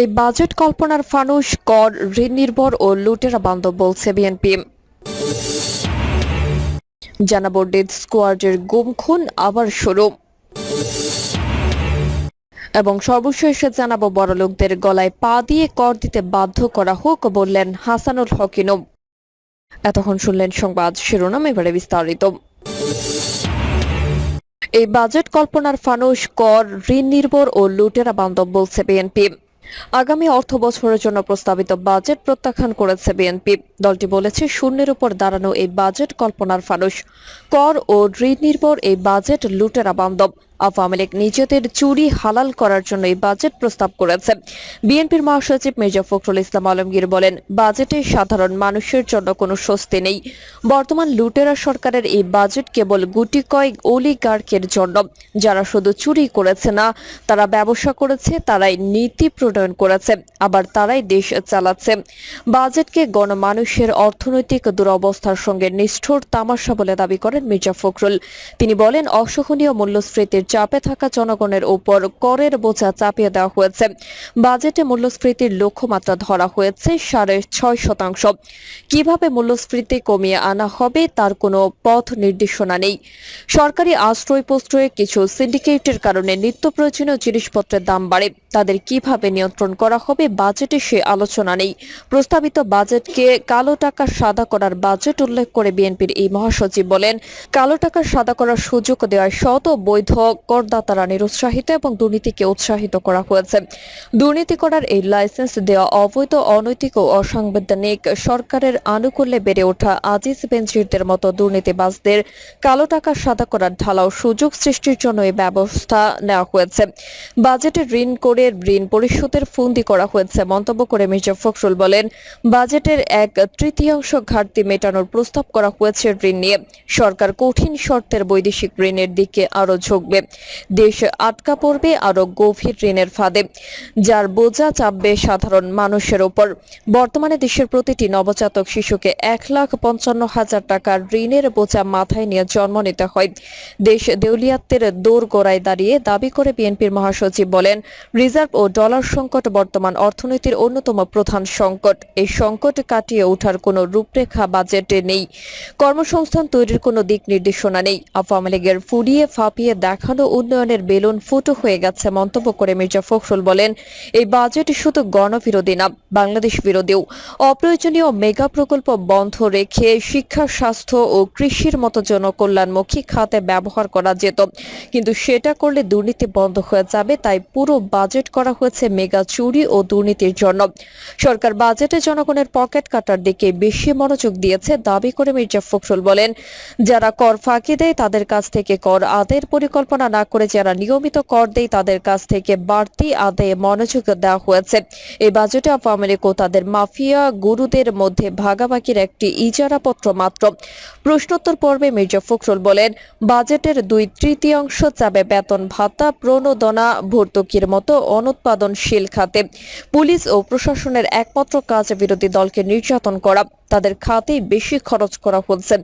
এই বাজেট কল্পনার ফানুষ, কর, ঋণ নির্ভর ও লুটেরা বান্ধব বলছে বিএনপি। জানাব ডেথ স্কোয়াডের গুম খুন, আবার শুরু। এবং সর্বশেষে জানাব বড়লোকদের গলায় পা দিয়ে কর দিতে বাধ্য করা হোক বললেন হাসানুল হকিনুম এতক্ষণ শুনলেন সংবাদ শিরোনাম, এবারে বিস্তারিত। এই বাজেট কল্পনার ফানুষ, কর, ঋণ নির্ভর ও লুটেরা বান্ধব বলছে বিএনপি। আগামী অর্থ বছরের জন্য প্রস্তাবিত বাজেট প্রত্যাখ্যান করেছে বিএনপি। দলটি বলেছে, শূন্যের উপর দাঁড়ানো এই বাজেট কল্পনার ফানুষ। কর ও ঋণ নির্ভর এই বাজেট লুটেরা বান্ধব। আওয়ামী লীগ নিজেদের চুরি হালাল করার জন্য এই বাজেট প্রস্তাব করেছে। বিএনপির মহাসচিব মির্জা ফখরুল ইসলাম আলমগীর বলেন বাজেটে সাধারণ মানুষের জন্য কোনো স্বস্তি নেই। বর্তমান লুটেরা সরকারের এই বাজেট কেবল গুটি কয়েক অলিগার্কের জন্য। যারা শুধু চুরি করেছে না, তারা ব্যবসা করেছে, তারাই নীতি প্রণয়ন করেছে, আবার তারাই দেশ চালাচ্ছে। বাজেটকে গণমানুষের অর্থনৈতিক দুরবস্থার সঙ্গে নিষ্ঠুর তামাশা বলে দাবি করেন মির্জা ফখরুল। তিনি বলেন, অসহনীয় মূল্যস্ফীতির চাপে থাকা জনগণের উপর করের বোঝা চাপিয়ে দেওয়া হয়েছে। বাজেটে মূল্যস্ফীতির লক্ষ্যমাত্রা ধরা হয়েছে সাড়ে ছয় শতাংশ। কীভাবে মূল্যস্ফীতি কমিয়ে আনা হবে তার কোনো পথ নির্দেশনা নেই। সরকারি আশ্রয় প্রশ্রয়ে কিছু সিন্ডিকেটের কারণে নিত্য প্রয়োজনীয় জিনিসপত্রের দাম বাড়ে। তাদের কীভাবে নিয়ন্ত্রণ করা হবে বাজেটে সে আলোচনা নেই। প্রস্তাবিত বাজেটকে কালো টাকা সাদা করার বাজেট উল্লেখ করে বিএনপির এই মহাসচিব বলেন, কালো টাকা সাদা করার সুযোগ দেওয়ায় শত বৈধ করদাতারা নিরুৎসাহিত এবং দুর্নীতিকে উৎসাহিত করা হয়েছে। দুর্নীতি করার এই লাইসেন্স দেওয়া অবৈধ, অনৈতিক ও অসাংবিধানিক সরকারের আনুকূল্যে বেড়ে ওঠা আজিজ বেনজিরদের মতো দুর্নীতিবাজদের কালো টাকা সাদা করার ঢালাও সুযোগ সৃষ্টির জন্য এই ব্যবস্থা নেওয়া হয়েছে। বাজেটে ঋণ করে ঋণ পরিশোধের ফুন্দি করা হয়েছে, মন্তব্য করে মির্জা ফখরুল বলেন, বাজেটের এক তৃতীয়াংশ ঘাটতি মেটানোর প্রস্তাব করা হয়েছে ঋণ নিয়ে। সরকার কঠিন শর্তের বৈদেশিক ঋণের দিকে আরও ঝুঁকবে। দেশ আটকা পড়বে আরও গভীর ঋণের ফাঁদে, যার বোঝা চাপবে সাধারণ মানুষের ওপর। বর্তমানে দেশের প্রতিটি নবজাতক শিশুকে এক লাখ পঞ্চান্ন হাজার টাকার ঋণের বোঝা মাথায় নিয়ে জন্ম নিতে হয়। দেশ দেউলিয়াত্বের দৌড় গোড়ায় দাঁড়িয়ে দাবি করে বিএনপির মহাসচিব বলেন, রিজার্ভ ও ডলার সংকট বর্তমান অর্থনীতির অন্যতম প্রধান সংকট। এই সংকট কাটিয়ে ওঠার কোনো রূপরেখা বাজেটে নেই। কর্মসংস্থান তৈরির কোনো দিক নির্দেশনা নেই। আওয়ামী লীগের ফুরিয়ে ফাঁপিয়ে দেখানো উন্নয়নের বেলুন ফুটো হয়ে গেছে, মন্তব্য করে মির্জা ফখরুল বলেন, এই বাজেট শুধু গণবিরোধী না, বাংলাদেশ বিরোধীও। অপ্রয়োজনীয় মেগা প্রকল্প বন্ধ রেখে শিক্ষা, স্বাস্থ্য ও কৃষির মতো জনকল্যাণমুখী খাতে ব্যবহার করা যেত। কিন্তু সেটা করলে দুর্নীতি বন্ধ হয়ে যাবে, তাই পুরো বাজেট করা হয়েছে মেগা চুরি ও দুর্নীতির জন্য। সরকার বাজেটে জনগণের পকেট কাটার দিকে বেশি মনোযোগ দিয়েছে, দাবি করে মির্জা ফখরুল বলেন, যারা কর ফাঁকি দেয়, তাদের কাছ থেকে কর আদায়ের পরিকল্পনা না করে যারা নিয়মিত কর দেয় তাদের কাছ থেকে বাড়তি আদায়ে মনোযোগ দেওয়া হয়েছে। এই বাজেটে আওয়ামী লীগ ও তাদের মাফিয়া গুরুদের মধ্যে ভাগাভাগির একটি ইজারাপত্র মাত্র। প্রশ্নোত্তর পর্বে মির্জা ফখরুল বলেন, বাজেটের দুই তৃতীয়াংশ যাবে বেতন ভাতা, প্রণোদনা, ভর্তুকির মতো অনুৎপাদনশীল খাতে। পুলিশ ও প্রশাসনের একমাত্র কাজ বিরোধী দলকে নির্যাতন করা। তাদের খাতেই বেশি খরচ করা হচ্ছে।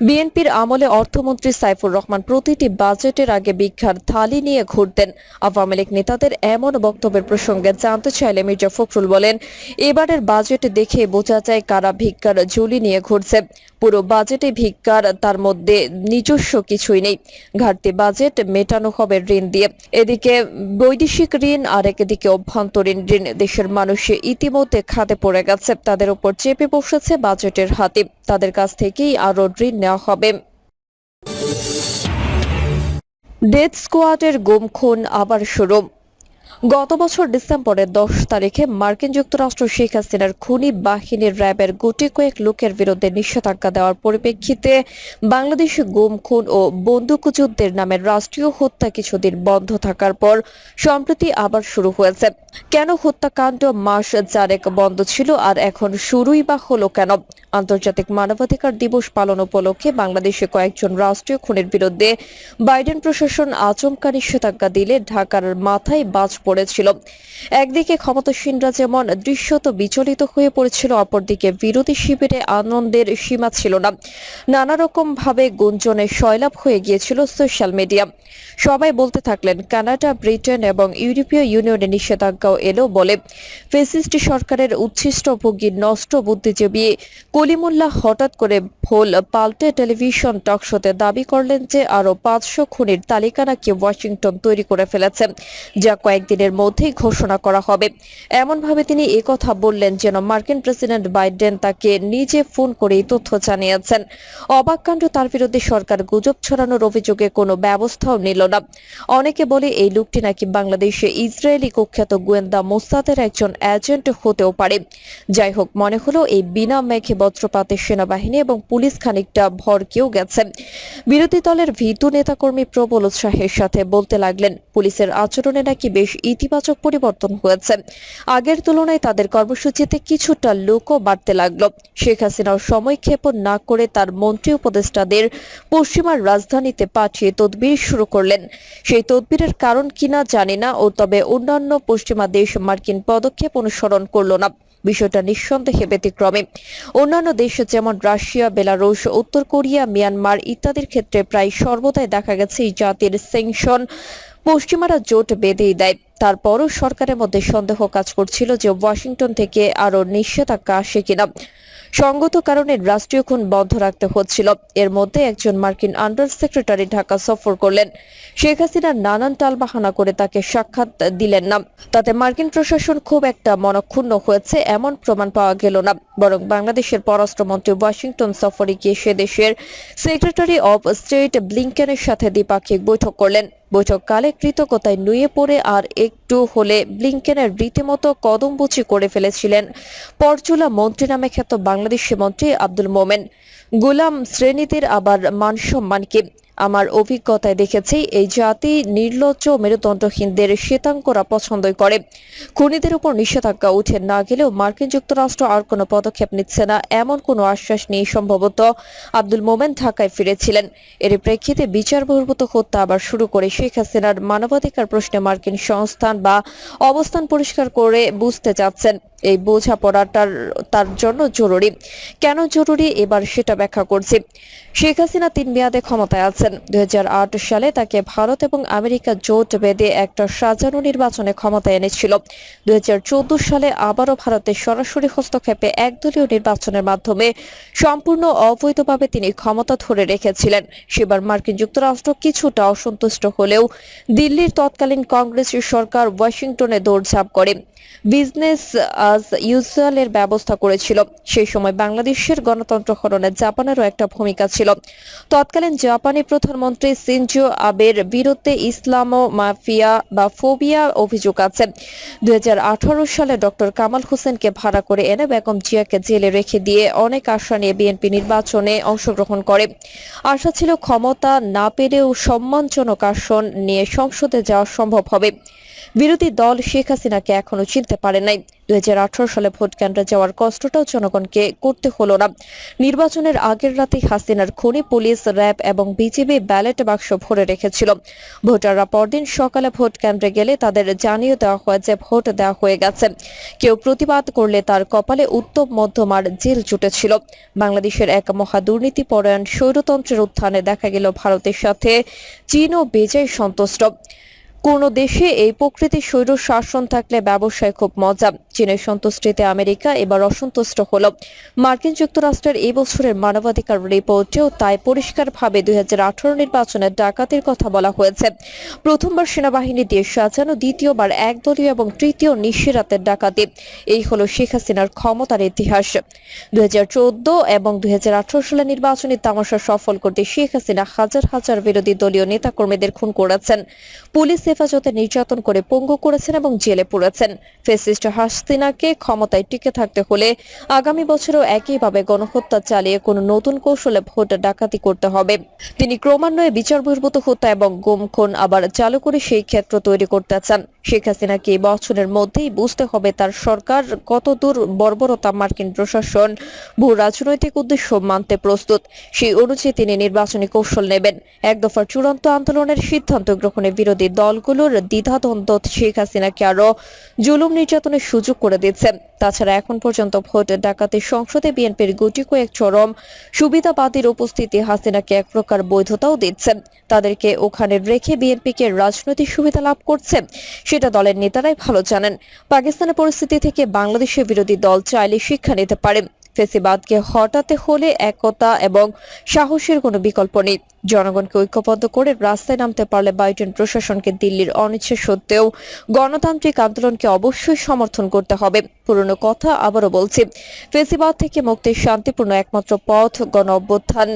বিএনপির আমলে অর্থমন্ত্রী সাইফুর রহমান প্রতিটি বাজেটের আগে ভিক্ষার থালি নিয়ে ঘুরতেন। আওয়ামী লীগ নেতাদের এমন বক্তব্যের প্রসঙ্গে জানতে চাইলে মির্জা ফখরুল বলেন, এবারের বাজেট দেখে বোঝা যায় কারা ভিক্ষার ঝুলি নিয়ে ঘুরছে। পুরো বাজেটে ভিক্ষার তার মধ্যে নিজস্ব কিছুই নেই। ঘাটতি বাজেট মেটানো হবে ঋণ দিয়ে। এদিকে বৈদেশিক ঋণ আর একদিকে অভ্যন্তরীণ ঋণ। দেশের মানুষ ইতিমধ্যে খাতে পড়ে গেছে। তাদের উপর চেপে বসেছে বাজেটের হাতে। তাদের কাছ থেকেই আরও ঋণ নেওয়া হবে। ডেথ স্কোয়াডের গুমখুন আবার শুরু গত বছর ডিসেম্বরের দশ তারিখে মার্কিন যুক্তরাষ্ট্র শেখ হাসিনার খুনি বাহিনীর র্যাবের গুটি কয়েক লোকের বিরুদ্ধে নিষেধাজ্ঞা দেওয়ার পরিপ্রেক্ষিতে বাংলাদেশে গুম, খুন ও বন্দুকযুদ্ধের নামে রাষ্ট্রীয় হত্যা কিছুদিন বন্ধ থাকার পর সম্প্রতি আবার শুরু হয়েছে। কেন হত্যাকাণ্ড মাস চারেক বন্ধ ছিল আর এখন শুরুই বা হলো কেন? আন্তর্জাতিক মানবাধিকার দিবস পালন উপলক্ষে বাংলাদেশে কয়েকজন রাষ্ট্রীয় খুনের বিরুদ্ধে বাইডেন প্রশাসন আচমকা নিষেধাজ্ঞা দিলে ঢাকার মাথায় বাজ পড়েছিল। একদিকে ক্ষমতাসীনরা যেমন দৃশ্যত বিচলিত হয়ে পড়েছিল, অপরদিকে বিরোধী শিবিরে আনন্দের সীমা ছিল না। নানা রকম ভাবে গুঞ্জনে সয়লাভ হয়ে গিয়েছিল সোশ্যাল মিডিয়া। সবাই বলতে থাকলেন, কানাডা, ব্রিটেন এবং ইউরোপীয় ইউনিয়নের নিষেধাজ্ঞাও এলো বলে। ফেসিস্ট সরকারের উচ্ছিষ্ট ভোগী নষ্ট বুদ্ধিজীবী কলিমুল্লাহ হঠাৎ করে ভোল পাল্টে টেলিভিশন টকশোতে দাবি করলেন যে আরও পাঁচশো খুনির তালিকা নাকি ওয়াশিংটন তৈরি করে ফেলেছে। যা কয়েকদিনের মধ্যেই ঘোষণা করা হবে। এমনভাবে তিনি একথা বললেন যেন মার্কিন প্রেসিডেন্ট বাইডেন তাকে নিজে ফোন করে এই তথ্য জানিয়েছেন। অবাক কাণ্ড, তার বিরুদ্ধে সরকার গুজব ছড়ানোর অভিযোগে কোনো ব্যবস্থাও নিল না। অনেকে বলে এই লোকটি নাকি বাংলাদেশে ইসরায়েলি কুখ্যাত গোয়েন্দা মোসাদের একজন এজেন্ট হতেও পারে। যাই হোক, মনে হলো এই বিনা মেঘে বজ্রপাতে সেনাবাহিনী এবং পুলিশ খানিকটা ভরকেও গেছে। বিরোধী দলের ভীতু নেতাকর্মী প্রবল উৎসাহের সাথে বলতে লাগলেন, পুলিশের আচরণে নাকি বেশ ইতিবাচক পরিবর্তন হয়েছে। আগের তুলনায় তাদের কর্মসূচিতে কিছুটা লোকও বাড়তে লাগল। শেখ হাসিনাও সময় ক্ষেপণ না করে তার মন্ত্রী উপদেষ্টাদের পশ্চিমার রাজধানীতে পাঠিয়ে তদবির শুরু করলেন। সেই তদবিরের কারণ কিনা জানি না ও তবে অন্যান্য পশ্চিমা দেশ মার্কিন পদক্ষেপ অনুসরণ করল না। বিষয়টা নিঃসন্দেহে ব্যতিক্রমে। অন্যান্য দেশ যেমন রাশিয়া, বেলারুশ, উত্তর কোরিয়া, মিয়ানমার ইত্যাদির ক্ষেত্রে প্রায় সর্বদাই দেখা গেছে এই জাতির সেংশন পশ্চিমারা জোট বেঁধেই দেয়। তারপরও সরকারের মধ্যে সন্দেহ কাজ করছিল যে ওয়াশিংটন থেকে আরও নিষেধাজ্ঞা আসে কিনা। সঙ্গত কারণে রাষ্ট্রীয় খুন বন্ধ রাখতে হচ্ছিল। এর মধ্যে একজন মার্কিন আন্ডার সেক্রেটারি ঢাকা সফর করলেন। শেখ হাসিনা নানান টালবাহানা করে তাকে সাক্ষাৎ দিলেন না। তাতে মার্কিন প্রশাসন খুব একটা মনক্ষুণ্ণ হয়েছে এমন প্রমাণ পাওয়া গেল না। বরং বাংলাদেশের পররাষ্ট্রমন্ত্রী ওয়াশিংটন সফরে গিয়ে সে দেশের সেক্রেটারি অব স্টেট ব্লিংকেনের সাথে দ্বিপাক্ষিক বৈঠক করলেন। বৈঠককালে কৃতজ্ঞতায় নুয়ে পড়ে আর একটু হলে ব্লিংকেনের রীতিমতো কদমবুচি করে ফেলেছিলেন পরচুলা মন্ত্রী নামে খ্যাত বাংলাদেশি মন্ত্রী আব্দুল মোমেন। গোলাম শ্রেণীদের আবার মান মানসম্মানকে আমার অভিজ্ঞতায় দেখেছি, এই জাতি নির্লজ্জ মেরুদণ্ডহীনদের শ্বেতাঙ্গরা পছন্দই করে। খুনিদের উপর নিষেধাজ্ঞা উঠে না গেলেও মার্কিন যুক্তরাষ্ট্র আর কোনো পদক্ষেপ নিচ্ছে না, এমন কোনো আশ্বাস নিয়ে সম্ভবত। আব্দুল মোমেন ঢাকায় ফিরেছিলেন। এর প্রেক্ষিতে বিচার বহির্ভূত হত্যা আবার শুরু করে শেখ হাসিনার মানবাধিকার প্রশ্নে মার্কিন সংস্থান বা অবস্থান পরিষ্কার করে বুঝতে চাচ্ছেন। এই বোঝাপড়াটার তার জন্য জরুরি। কেন জরুরি? এবার সেটা ব্যাখ্যা করছি। শেখ হাসিনা তিন মেয়াদে ক্ষমতায় আছেন। দুই সালে তাকে ভারত এবং আমেরিকা জোট বেঁধে একটা সাজানো নির্বাচনে ক্ষমতা এনেছিল। দুই সালে আবারও ভারতের সরাসরি হস্তক্ষেপে একদলীয় নির্বাচনের মাধ্যমে সম্পূর্ণ অবৈধভাবে তিনি ক্ষমতা ধরে রেখেছিলেন। সেবার মার্কিন যুক্তরাষ্ট্র কিছুটা অসন্তুষ্ট হলেও দিল্লির তৎকালীন কংগ্রেস সরকার ওয়াশিংটনে দৌড়ঝাঁপ করে। বিজনেস আজ ইউজুয়াল এর ব্যবস্থা করেছিল। সেই সময় বাংলাদেশের গণতন্ত্র হরণে জাপানেরও একটা ভূমিকা ছিল। তৎকালীন জাপানি প্রধানমন্ত্রী সিনজো আবের বিরুদ্ধে ইসলাম মাফিয়া বা ফোবিয়া অভিযোগ আছে। দুই সালে ডক্টর কামাল হোসেনকে ভাড়া করে এনে বেগম জিয়াকে জেলে রেখে দিয়ে অনেক আশা নিয়ে বিএনপি নির্বাচনে অংশগ্রহণ করে। আশা ছিল ক্ষমতা না পেলেও সম্মানজনক আসন নিয়ে সংসদে যাওয়া সম্ভব হবে। বিরোধী দল শেখ হাসিনাকে এখনও চিনতে পারে নাই। দুই সালে ভোট কেন্দ্রে যাওয়ার কষ্টটাও জনগণকে করতে হলো না। নির্বাচনের আগের রাতে হাসিনার খুনি পুলিশ, র্যাব এবং বিজেপি ব্যালট বাক্স ভরে রেখেছিল। ভোটাররা পরদিন সকালে ভোট কেন্দ্রে গেলে তাদের জানিয়ে দেওয়া হয় যে ভোট দেওয়া হয়ে গেছে। কেউ প্রতিবাদ করলে তার কপালে উত্তম মধ্যমার জেল জুটেছিল। বাংলাদেশের এক মহা দুর্নীতি পরায়ণ স্বৈরতন্ত্রের উত্থানে দেখা গেল ভারতের সাথে চীনও বেজায় সন্তুষ্ট। কোন দেশে এই প্রকৃতির স্বৈর শাসন থাকলে ব্যবসায় খুব মজা। চীনের সন্তুষ্টিতে আমেরিকা এবার অসন্তুষ্ট হল। মার্কিন যুক্তরাষ্ট্রের এই বছরের মানবাধিকার রিপোর্টেও তাই পরিষ্কারভাবে দুই নির্বাচনের ডাকাতির কথা বলা হয়েছে। প্রথমবার সেনাবাহিনী দিয়ে সাজানো, দ্বিতীয়বার একদলীয় এবং তৃতীয় নিশিরাতের ডাকাতি। এই হলো শেখ হাসিনার ক্ষমতার ইতিহাস। দুই হাজার চৌদ্দ এবং দুই সালে নির্বাচনী তামাশা সফল করতে শেখ হাসিনা হাজার হাজার বিরোধী দলীয় নেতাকর্মীদের খুন করেছেন। পুলিশ হেফাজতে নির্যাতন করে পঙ্গু করেছেন এবং জেলে পুরেছেন ফেসিস্ট হাসিনাকে ক্ষমতায় টিকে থাকতে হলে আগামী বছরও একইভাবে গণহত্যা চালিয়ে কোনো নতুন কৌশলে ভোট ডাকাতি করতে হবে। তিনি ক্রমান্বয়ে বিচার বহির্ভূত হত্যা এবং গুম, খুন আবার চালু করে সেই ক্ষেত্র তৈরি করতে চান। শেখ হাসিনাকে এই বছরের মধ্যেই বুঝতে হবে তার সরকার কতদূর বর্বরতা মার্কিন প্রশাসন ভূ রাজনৈতিক উদ্দেশ্য মানতে প্রস্তুত। সেই অনুযায়ী তিনি নির্বাচনী কৌশল নেবেন। এক দফার চূড়ান্ত আন্দোলনের সিদ্ধান্ত গ্রহণে বিরোধী দল দলগুলোর দ্বিধাদ্বন্দ্ব শেখ হাসিনাকে আরও জুলুম নির্যাতনের সুযোগ করে দিচ্ছে। তাছাড়া এখন পর্যন্ত ভোট ডাকাতি সংসদে বিএনপির গুটি কয়েক চরম সুবিধাবাদীর উপস্থিতি হাসিনাকে এক প্রকার বৈধতাও দিচ্ছে। তাদেরকে ওখানে রেখে বিএনপিকে রাজনৈতিক সুবিধা লাভ করছে, সেটা দলের নেতারাই ভালো জানেন। পাকিস্তানের পরিস্থিতি থেকে বাংলাদেশের বিরোধী দল চাইলে শিক্ষা নিতে পারে। ফেসিবাদকে হটাতে হলে একতা এবং সাহসের কোনো বিকল্প নেই। জনগণকে ঐক্যবদ্ধ করে রাস্তায় নামতে পারলে বাইডেন প্রশাসনকে দিল্লির অনিচ্ছা সত্ত্বেও গণতান্ত্রিক আন্দোলনকে অবশ্যই সমর্থন করতে হবে। পুরনো কথা আবারও বলছি, ফেসিবাদ থেকে মুক্তির শান্তিপূর্ণ একমাত্র পথ গণ অভ্যুত্থান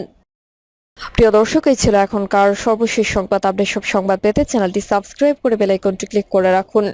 প্রিয় দর্শক, এই ছিল এখনকার সর্বশেষ সংবাদ। আপডেট সব সংবাদ পেতে চ্যানেলটি সাবস্ক্রাইব করে বেল আইকনটি ক্লিক করে রাখুন।